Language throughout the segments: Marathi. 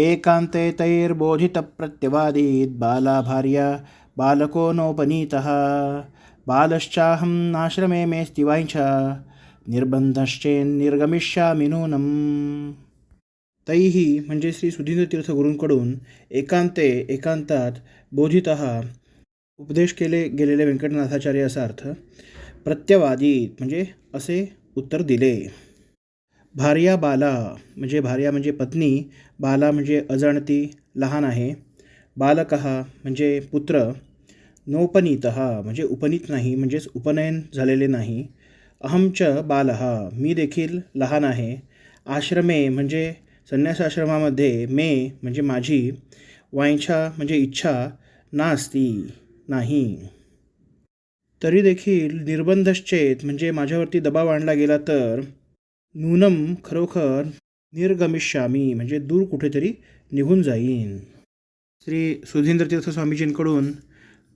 एकान्ते तैर्बोधितप्रत्यवादीत् बाला भार्या बालको नोपनीतः। बालश्चाहं नाश्रमे मे स्तिवाञ्च निर्बंधश्चेन्निर्गमिष्यामि नूनम्। तैही म्हणजे श्री सुधींद्र गुरूंकडून एकांते एकांतात बोधित उपदेश केले गेलेले व्यंकटनाथाचार्य असा अर्थ प्रत्यवादीत म्हणजे असे उत्तर दिले। भार्या बाला म्हणजे भार्या म्हणजे पत्नी बाला म्हणजे अजाणती लहान आहे. बालक म्हणजे पुत्र नोपनीत म्हणजे उपनीत नाही म्हणजेच उपनयन झालेले नाही. अहमच बाल मी देखील लहान आहे. आश्रमे म्हणजे संन्यासाश्रमामध्ये मे म्हणजे माझी वांछा म्हणजे इच्छा नास्ती नाही. तरी देखील निर्बंधश्चेत म्हणजे माझ्यावरती दबाव आणला गेला तर नूनम खरोखर निर्गमिष्यामी म्हणजे दूर कुठेतरी निघून जाईन. श्री सुधींद्र तीर्थ स्वामीजींकडून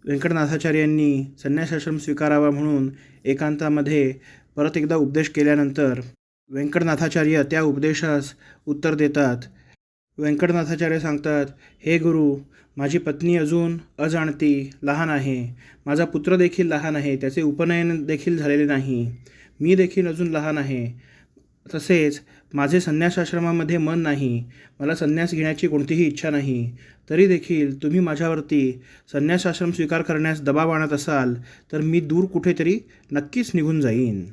व्यंकटनाथाचार्यांनी संन्यासाश्रम स्वीकारावा म्हणून एकांतामध्ये परत एकदा उपदेश केल्यानंतर व्यंकटनाथाचार्य त्या उपदेशास उत्तर देतात. व्यंकटनाथाचार्य सांगतात हे गुरु माझी पत्नी अजून अजाणती लहान आहे. माझा पुत्र देखील लहान आहे त्याचे उपनयन देखील झालेले नाही. मी देखील अजून लहान आहे. तसेच माझे संन्यासाश्रमामध्ये मन नाही मला संन्यास घेण्याची कोणतीही इच्छा नाही तरी देखील तुम्ही माझ्यावरती संन्यासाश्रम स्वीकार करण्यास दबाव आणत असाल तर मी दूर कुठेतरी नक्कीच निघून जाईन.